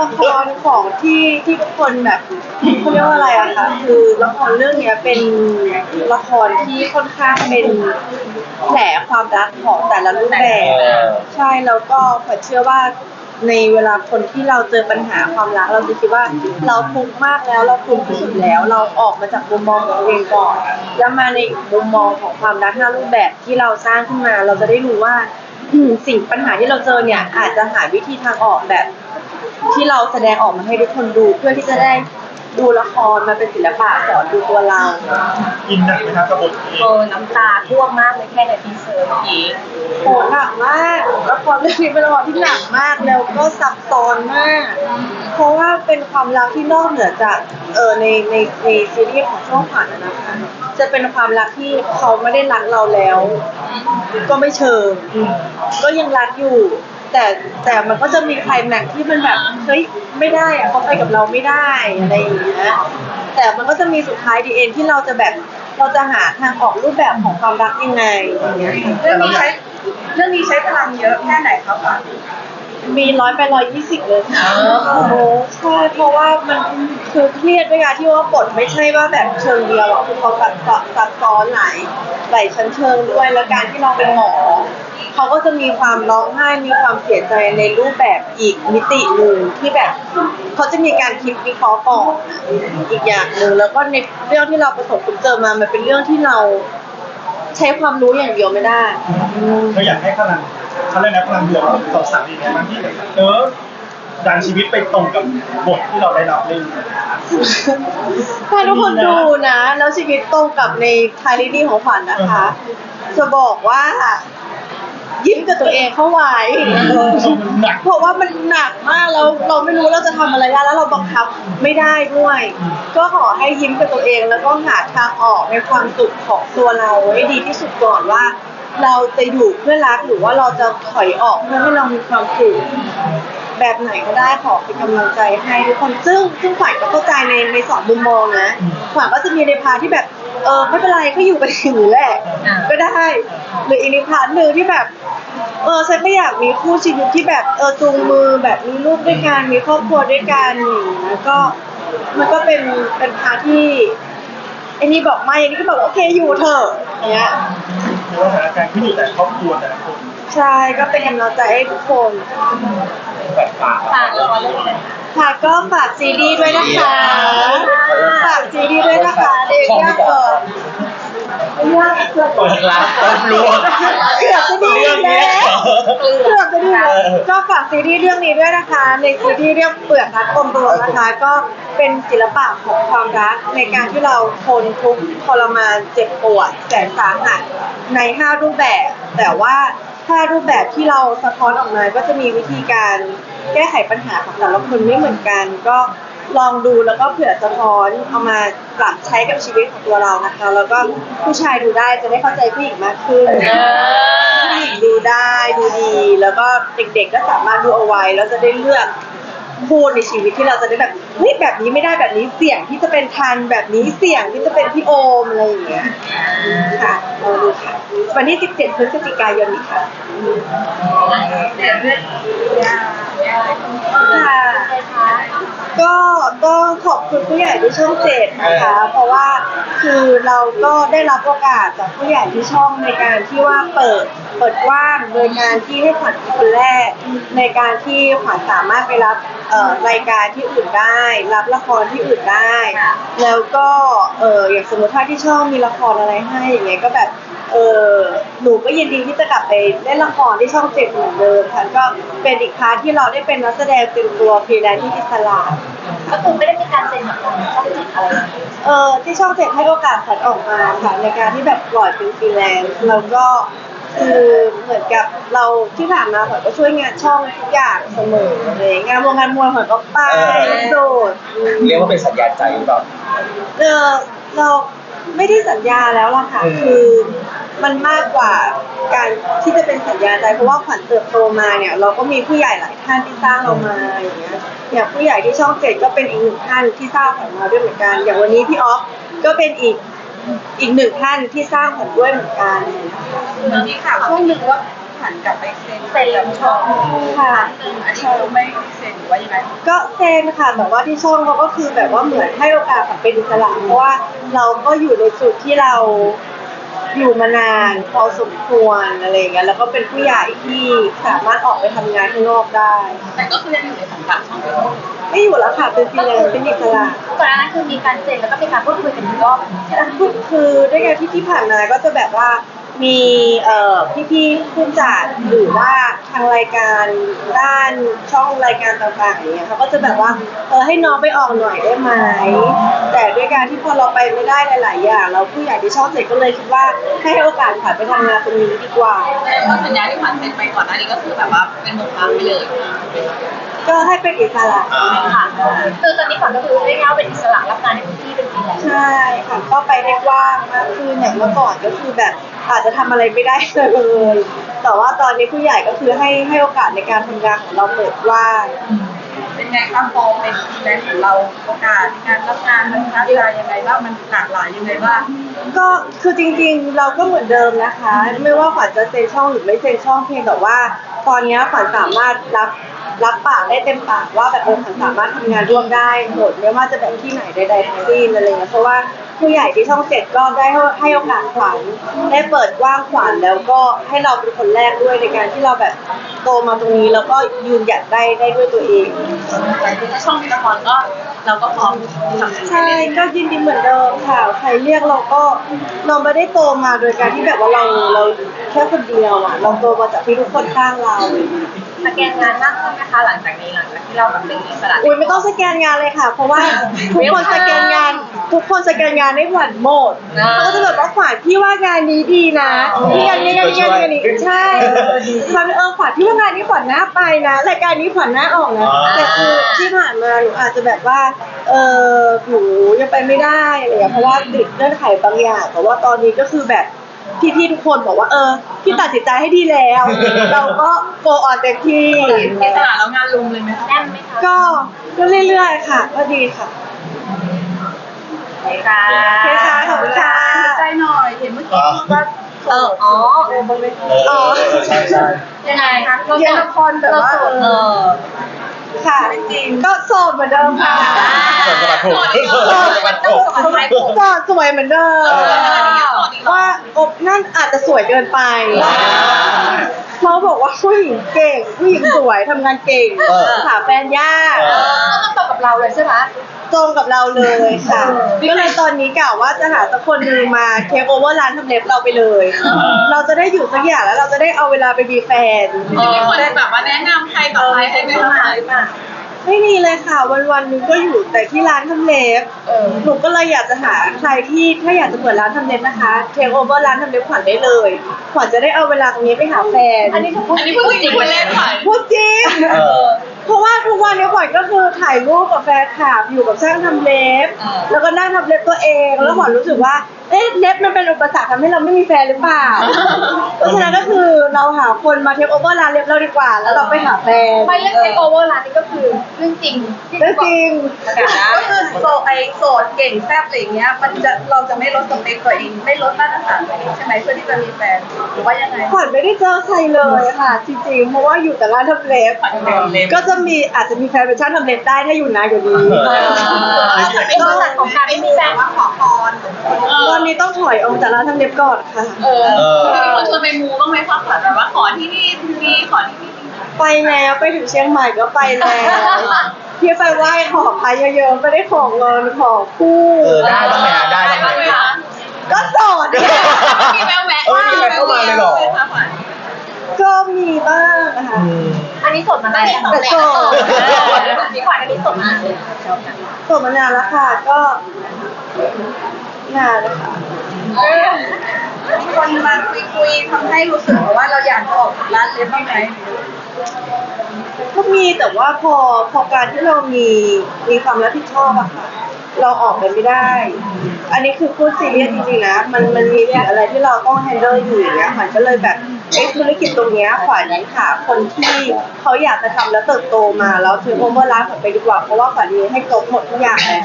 ละครของที่ที่ทุกคนแบบเขาเรียกว่าอะไรอะคะคือละครเรื่องเนี้ยเป็นละครที่ค่อนข้างเป็นแผลความรักของแต่ละรูปแบบเออใช่แล้วก็ขวัญเชื่อว่าในเวลาคนที่เราเจอปัญหาความรักเราจะคิดว่าเราทุกข์มากแล้วเราทุกข์ที่สุดแล้ว เราออกมาจากมุมมองของตัวเองก่อนแล้วมาในมุมมองของความรักห้ารูปแบบที่เราสร้างขึ้นมา เราจะได้รู้ว่าอืมสิ่งปัญหาที่เราเจอเนี่ยอาจจะหาวิธีทางออกแบบ ที่เราแสดงออกมาให้ทุกคนดู เพื่อที่จะได้ดูละครมาเป็นศิลปะสอนดูตัวเราอินหนักไหมครับกับบทนี้เออน้ำตาท่วมมากเลยแค่ในทีเซอร์เมื่อกี้โหหนักมากละครเรื่องนี้เป็นละครที่หนักมากแล้วก็ซับซ้อนมาก เพราะว่าเป็นความรักที่นอกเหนือจากเออในในในซีรีส์ของช่องผ่านอะนะคะจะเป็นความรักที่เขาไม่ได้รักเราแล้ว ก็ไม่เชิงก็ยังรักอยู่ แต่แต่มันก็จะมีใครแม็กซ์ที่มันแบบเฮ้ยไม่ได้อะเขาไปกับเราไม่ได้อะไรอย่างเงี้ยแต่มันก็จะมีสุดท้ายดีเอ็นที่เราจะแบบเราจะหาทางออกรูปแบบของความรักยังไงอย่างเงี้ยเรื่องนี้ใช้เรื่องนี้ใช้พลังเยอะแค่ไหนครับอะมีร้อยไปร้อยยี่สิบเลยค่ะอ๋อโอ้โหใช่เพราะว่ามันคือเครียดด้วยการที่ว่าบทไม่ใช่ว่าแบบเชิงเดียวอะคือเขาซับซ้อนซับซ้อนหลายหลายชั้นเชิงด้วยแล้วการที่เราเป็นหมอ เขาก็จะมีความร้องไห้มีความเสียใจในรูปแบบอีกมิติหนึ่งที่แบบเขาจะมีการคิดวิเคราะห์ก่อนอีกอย่างหนึ่งแล้วก็ในเรื่องที่เราประสบพบเจอมามันเป็นเรื่องที่เราใช้ความรู้อย่างเดียวไม่ได้เราอยากให้พลังเขาเรียกนะพลังบวกต่อสาวยังไงบ้างที่แบบเออดันชีวิตไปตรงกับบทที่เราได้รับเล่นถ้าทุกคนดูนะ แล้วชีวิตตรงกับในไทยลีนี่ของขวัญนะคะ จะบอกว่า ยิ้มกับตัวเองเข้าไว้มันหนักเพราะว่ามันหนักมากแล้วเราไม่รู้เราจะทำอะไรได้แล้วเราบังคับไม่ได้ด้วย ก็ขอให้ยิ้มกับตัวเองแล้วก็หาทางออกในความสุขของตัวเราให้ดีที่สุดก่อนว่า เราจะอยู่เพื่อรักหรือว่าเราจะถอยออกเพื่อให้เรามีความสุขแบบไหนก็ได้ขอเป็นกำลังใจให้ทุกคนซึ่งซึ่งขวัญก็เข้าใจในในสองมุมมองนะขวัญก็จะมีในพาร์ทที่แบบเออไม่เป็นไรก็อยู่กันอย่างนี้แหละก็ได้หรืออีกในพาร์ทหนึ่งที่แบบ เออฉันไม่อยากมีคู่ชีวิตที่แบบเออจูงมือแบบมีลูกด้วยกันมีครอบครัวด้วยกันอย่างเงี้ยก็มันก็เป็นเป็นพาร์ทที่ไอ้นี่บอกไม่อันนี้ก็บอกว่าโอเคอยู่เถอะอย่างเงี้ยในสถานการณ์ที่อยู่แต่ครอบครัวแต่ละคนใช่ก็เป็นกำลังใจให้ทุกคนแบบปากฝากละครเรื่องนี้หน่อยค่ะค่ะก็ฝากซีดีด้วยนะคะฝากซีดีด้วยนะคะเด็กยากเกิดยากเกิดเปิดร้านเปิดรวมเกือบจะดีเรื่องนี้แล้วเกือบจะดีแล้วก็ฝากซีรีส์เรื่องนี้ด้วยนะคะ ในซีรีส์เรื่องเปลือกรักอมรวมนะคะ ก็เป็นศิลปะของความรักในการที่เราทนทุกข์ทรมานเจ็บปวดแสนสาหัสในห้ารูปแบบ แต่ว่าห้ารูปแบบที่เราสะท้อนออกมาก็จะมีวิธีการแก้ไขปัญหาของแต่ละคนไม่เหมือนกัน ก็ ลองดูแล้วก็เผื่อสะท้อนเอามาปรับใช้กับชีวิตของตัวเรานะคะ แล้วก็ผู้ชายดูได้จะได้เข้าใจผู้หญิงมากขึ้นผู้หญิงดูได้ดูดี แล้วก็เด็กๆก็สามารถดูเอาไว้แล้วจะได้เลือกพูดในชีวิตที่เราจะได้แบบเฮ้ยแบบนี้ไม่ได้แบบนี้เสี่ยงที่จะเป็นทันแบบนี้เสี่ยงที่จะเป็นพี่โอมอะไรอย่างเงี้ยค่ะเราดูค่ะวันที่ 17 พฤศจิกายนนี้ค่ะเดี๋ยวเรื่องยาค่ะ ก็ก็ขอบคุณผู้ใหญ่ที่ช่องเจ็ดนะคะ เพราะว่าคือเราก็ได้รับโอกาสจากผู้ใหญ่ที่ช่องในการที่ว่าเปิดเปิดกว้างโดยการที่ให้ขวัญเป็นคนแรก ในการที่ขวัญสามารถไปรับเอ่อรายการที่อื่นได้ รับละครที่อื่นได้ แล้วก็เอออย่างสมมติถ้าที่ช่องมีละครอะไรให้อย่างเงี้ยก็แบบ เออหนูก็ยินดีที่จะกลับไปเล่นละครที่ช่องเจ็ดเหมือนเดิมค่ะก็เป็นอีกพาร์ทที่เราได้เป็นนักแสดงเต็มตัวฟรีแลนซ์ที่อิสระก็คือไม่ได้มีการเซ็นกับทางช่องเจ็ดอะไรเลยเออที่ช่องเจ็ดให้โอกาสขวัญออกมาค่ะในการที่แบบปล่อยเป็นฟรีแลนซ์แล้วก็คือเหมือนกับเราที่ผ่านมาขวัญก็ช่วยงานช่องทุกอย่างเสมอเลยงานวงงานมวยขวัญก็ไปโดดอืมเรียกว่าเป็นสัญญาใจหรือเปล่าเออเราไม่ได้สัญญาแล้วล่ะค่ะอืมคือ มันมากกว่าการที่จะเป็นสัญญาใจเพราะว่าขวัญเติบโตมาเนี่ย เราก็มีผู้ใหญ่หลายท่านที่สร้างเรามาอย่างเงี้ยอย่างผู้ใหญ่ที่ช่องเจ็ดก็เป็นอีกหนึ่งท่านที่สร้างขวัญมาด้วยเหมือนกัน อย่างวันนี้พี่ออฟก็เป็นอีกอีกหนึ่งท่านที่สร้างขวัญด้วยเหมือนกันมันมีข่าวช่วงหนึ่งว่าผ่านกลับไปเซ็นเซ็นช่องค่ะอันนี้คือไม่เซ็นหรือว่ายังไงก็เซนค่ะแต่ว่าที่ช่องเขาก็คือแบบว่าเหมือนให้โอกาสแบบเป็นอิสระเพราะว่าเราก็อยู่ในจุดที่เรา อยู่มานานพอสมควรอะไรอย่างเงี้ยแล้วก็เป็นผู้ใหญ่ที่สามารถออกไปทำงานข้างนอกได้ แต่ก็คือยังอยู่ในสังกัดช่องพี่โอ๊ตไม่อยู่แล้วค่ะเป็นฟรีแลนซ์เป็นอิสระก่อนหน้านั้นคือมีการเซ็นแล้วก็มีการพูดคุยกันอีกรอบหนึ่งใช่ไหมคือด้วยการที่ที่ผ่านมาก็จะแบบว่า มีเอ่อพี่ๆผู้จัดหรือว่าทางรายการด้านช่องรายการต่างๆอย่างเงี้ยเขาก็จะแบบว่าเออให้น้องไปออกหน่อยได้ไหมแต่ด้วยการที่พอเราไปไม่ได้หลายๆอย่างเราผู้ใหญ่ที่ช่องเจ็ดก็เลยคิดว่าให้โอกาสผ่านไปทำงานตรงนี้ดีกว่าแสดงว่าสัญญาที่ผ่านเซ็นไปก่อนหน้านี้ก็คือแบบว่าเป็นหมกรักไปเลยก็ให้เป็นอิสระค่ะคือตอนนี้ขวัญก็คือเรียกง่ายว่าเป็นอิสระรับงานในพื้นที่เป็นฟรีแลนซ์ใช่ค่ะก็ไปได้กว้างมากขึ้นอย่างเมื่อก่อนก็คือแบบ อาจจะทำอะไรไม่ได้เลยแต่ว่าตอนนี้ผู้ใหญ่ก็คือให้ให้โอกาสในการทำงานของเราเปิดกว้างเป็นไงครับพอเป็นแฟนของเราโอกาสงานรับงานมันท้าทายยังไงบ้างมันหลากหลายยังไงบ้างก็คือจริงๆเราก็เหมือนเดิมนะคะ ไม่ว่าขวัญจะเซ็นช่องหรือไม่เซ็นช่องเพียงแต่ว่า ตอนนี้ขวัญสามารถรับรับปากได้เต็มปากว่าแบบเออขวัญสามารถทำงานร่วมได้หมดไม่ว่าจะแบบที่ไหนใดๆทั้งสิ้นอะไรเงี้ยเพราะว่า ผู้ใหญ่ที่ช่องเจ็ดก็ได้ให้โอกาสขวัญได้เปิดกว้างขวัญแล้วก็ให้เราเป็นคนแรกด้วยในการที่เราแบบโตมาตรงนี้แล้วก็ยืนหยัดได้ได้ด้วยตัวเองแต่คือถ้าช่องมีละครก็เราก็พร้อมทำใช่ก็ยินดีเหมือนเดิมค่ะใครเรียกเราก็เราไม่ได้โตมาโดยการที่แบบว่าเราเราแค่คนเดียวอะเราโตมาจากที่ทุกคนข้างเราสแกนงานมากขึ้นนะคะหลังจากนี้หลังจากที่เราแบบเป็นอิสระอุ้ยไม่ต้องสแกนงานเลยค่ะ เพราะว่าทุกคนสแกนงาน ทุกคนสแกนงานได้ขวัญหมดเขาก็จะแบบว่าขวัญพี่ว่างานนี้ดีนะพี่งานนี้งานนี้งานนี้งานนี้ใช่ขวัญเออขวัญพี่ว่างานนี้ขวัญหน้าไปนะรายการนี้ขวัญหน้าออกนะแต่คือที่ผ่านมาหนูอาจจะแบบว่าเออหนูยังไปไม่ได้อะไรอย่างเงี้ยเพราะว่าติดเงื่อนไขบางอย่าง แต่ว่าตอนนี้ก็คือแบบพี่ๆทุกคนบอกว่าเออพี่ตัดสินใจให้ดีแล้ว เราก็โกออนเต็มที่อิสระแล้วงานลุมเลยไหมคะแน่นไหมคะก็ก็เรื่อยๆค่ะ ก็ดีค่ะ ใช่ค่ะโอเคค่ะขอบคุณค่ะใจหน่อยเห็นเมื่อกี้ว่าเอออ๋อเออใช่ใช่ยังไงคะเราเล่นละครแบบว่าเออ ค่ะก็โสดเหมือนเดิมค่ะส่วนกระบะถูกส่วนกระบะถูกโสดสวยเหมือนเดิมว่าอบนั่นอาจจะสวยเกินไปเขาบอกว่าผู้หญิงเก่งผู้หญิงสวยทำงานเก่งเออหาแฟนยากเออก็ต้องตรงกับเราเลยใช่ไหมตรงกับเราเลยค่ะก็เลยตอนนี้กะว่าจะหาสักคนหนึงมาเทคโอเวอร์ร้านทำเล็บเราไปเลย เราจะได้อยู่สักอย่างแล้วเราจะได้เอาเวลาไปมีแฟนมีคนแบบว่าแนะนำใครต่อใครให้ไหมคะไม่มีเลยค่ะ วันวันๆหนึงก็อยู่แต่ที่ร้านทำเล็บหนูก็เลยอยากจะหาใครที่ถ้าอยากจะเปิดร้านทำเล็บนะคะเทคโอเวอร์ร้านทำเล็บขวัญได้เลยขวัญจะได้เอาเวลาตรงนี้ไปหาแฟนอันนี้คือพูดอันนี้พูดจริงพูดเล่นค่ะพูดจริง เออ เพราะว่าทุกวันนี้ขวัญก็คือถ่ายรูปกับแฟนคลับอยู่กับช่างทำเล็บแล้วก็นั่งทำเล็บตัวเอง แล้วขวัญรู้สึกว่า เอ๊ะเล็บมันเป็นอุปสรรคทำให้เราไม่มีแฟนหรือเปล่า เพราะฉะนั้นก็คือเราหาคนมาเทคโอเวอร์ร้านเล็บเราดีกว่า แล้วเราไปหาแฟนไปเรื่องเทคโอเวอร์ร้านนี้ก็คือเรื่องจริงที่เรื่องจริงก็คือ โซไอโสดเก่งแซ่บอะไรอย่างเงี้ย มันจะเราจะไม่ลดสเปคตัวเองไม่ลดมาตรฐานตัวเองใช่ไหมเพื่อที่จะมีแฟนหรือว่ายังไง ขวัญไม่ได้เจอใครเลยค่ะ จริงๆ เพราะว่าอยู่แต่ร้านทำเล็บขวัญทำเล็บ ก็จะมีอาจจะมีแฟนเป็นช่างทำเล็บได้ถ้าอยู่นานกว่านี้เป็นบริษัทของการไม่มีแฟนว่าขอพรตอนนี้ต้องถอยออกจากร้านทำเล็บก่อนค่ะ เออเออ มีคนชวนไปมูบ้างไหมคะขวัญแบบว่าขอที่นี่ที่นี่ขอที่นี่ไปแล้วไปถึงเชียงใหม่ก็ไปแล้ว พี่ไปไหว้ขอพายเยอะๆไม่ได้ขอเงินขอคู่เออได้บ้างไหมฮะได้บ้างไหมก็โสดเนี่ยมีแววแวะเออมีแวะเข้ามาเลยเหรอ ก็มีบ้างนะคะ อืม อันนี้สดมานานยังแต่โสดมีขวัญอันนี้สดมานานเลยโสดมานานแล้วค่ะ ก็นานแล้วค่ะคนมาคุยคุยๆทำให้รู้สึกว่าเราอยากจะออกจากร้านเล็บบ้างไหม ก็มีแต่ว่าพอพอการที่เรามีมีความรับผิดชอบอะค่ะ เราออกไปไม่ได้ อันนี้คือพูดซีเรียสจริงๆนะ มันมันมีสิ่งอะไรที่เราต้องแฮนเดิลอยู่อย่างเงี้ยขวัญก็เลยแบบเอ๊ะธุรกิจตรงเนี้ยขวัญหาคนที่เขาอยากจะทำแล้วเติบโตมาแล้วถือโอเวอร์ร้านขวัญไปดีกว่าเพราะว่าขวัญมีให้ครบหมดทุกอย่างแล้ว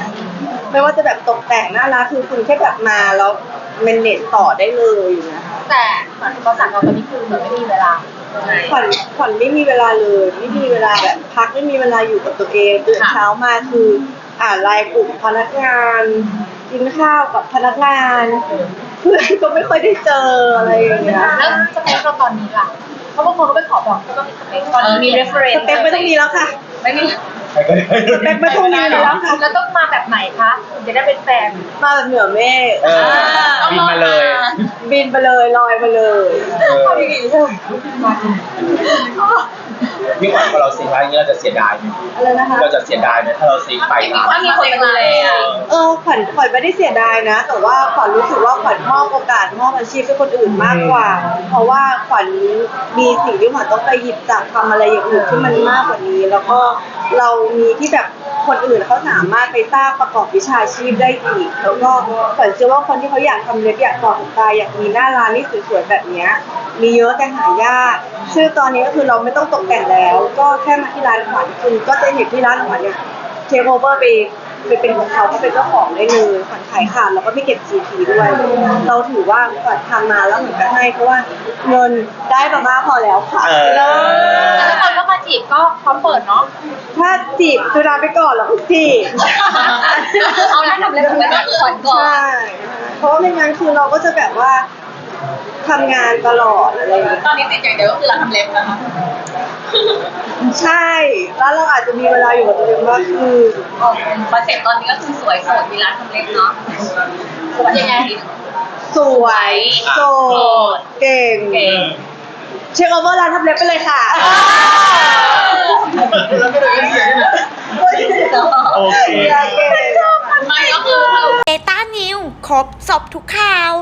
ไม่ว่าจะแบบตกแต่งหน้าร้านคือคุณแค่แบบมาแล้วเมนเนจต่อได้เลยอย่างเงี้ยค่ะ แต่ขวัญก็สั่งเราตอนนี้คือเหมือนไม่มีเวลา ขวัญขวัญไม่มีเวลาเลย ไม่มีเวลาแบบพักไม่มีเวลาอยู่กับตัวเองตื่นเช้ามาคืออ่านไลน์กลุ่มพนักงาน กินข้าวกับพนักงาน เพื่อนก็ไม่ค่อยได้เจออะไรอย่างเงี้ยแล้วสเปคเราตอนนี้ล่ะ เพราะบางคนก็ไปขอบอกก็ต้องมีสเปคตอนนี้มี reference สเปคไม่ต้องมีแล้วค่ะ ไม่มี ใครก็ได้สเปคไม่ต้องมีแล้วค่ะแล้วต้องมาแบบไหนคะถึงจะได้เป็นแฟนมาแบบเหนือเมฆเออบินมาเลย บินไปเลยลอยมาเลยเออพี่ขวัญพอเราซิงค์ไว้อย่างนี้เราจะเสียดายไหมอะไรนะคะเราจะเสียดายไหมถ้าเราซิงค์ไปนะถ้ามีคนดูแลอะเออขวัญขวัญไม่ได้เสียดายนะ แต่ว่าขวัญรู้สึกว่าขวัญมอบโอกาสมอบอาชีพให้คนอื่นมากกว่า เพราะว่าขวัญมีสิ่งที่ขวัญต้องไปหยิบจับทำอะไรอย่างอื่นที่มันมากกว่านี้ แล้วก็ เรามีที่แบบคนอื่นเขาสามารถไปสร้างประกอบวิชาชีพได้อีก แล้วก็ฝันเชื่อว่าคนที่เขาอยากทำเล็บอยากต่อขนตาอยากมีหน้าร้านที่สวยๆแบบเนี้ยมีเยอะแต่หายากซึ่งตอนนี้ก็คือเราไม่ต้องตกแต่งแล้ว ก็แค่มาที่ร้านขวัญคุณก็จะเห็นที่ร้านขวัญเนี่ยเทคโอเวอร์ไป ไปเป็นของเขาเขาเป็นเจ้าของได้เลยขวัญขายขาดแล้วก็ไม่เก็บ GP ด้วย เราถือว่าขวัญทำมาแล้วเหมือนกันให้เพราะว่าเงินได้ประมาณพอแล้วค่ะเออเลิศแต่ถ้าคนเข้ามาจีบก็พร้อมเปิดเนาะ ถ้าจีบคือราไปก่อนแล้วก็จีบเอาแล้วทำเล็บเป็นแบบก่อนก่อน ใช่เพราะว่าไม่งั้นคือเราก็จะแบบว่าทำงานตลอดอะไรอย่างเงี้ย ตอนนี้ติดอย่างเดียวก็คือร้านทำเล็บนะคะ ใช่ แล้วเราอาจจะมีเวลาอยู่กับตัวเองมากขึ้นคอนเซ็ปต์ตอนนี้ก็คือสวยโสดมีร้านทำเล็บเนาะสวยยังไง สวยโสดเก่ง เก่ง เช็คโอเวอร์ร้านทำเล็บไปเลยค่ะแล้วก็เลยเสียงเนี่ยโอเคเก่งไม่ก็คือเบต้านิวครบสอบทุกข่าว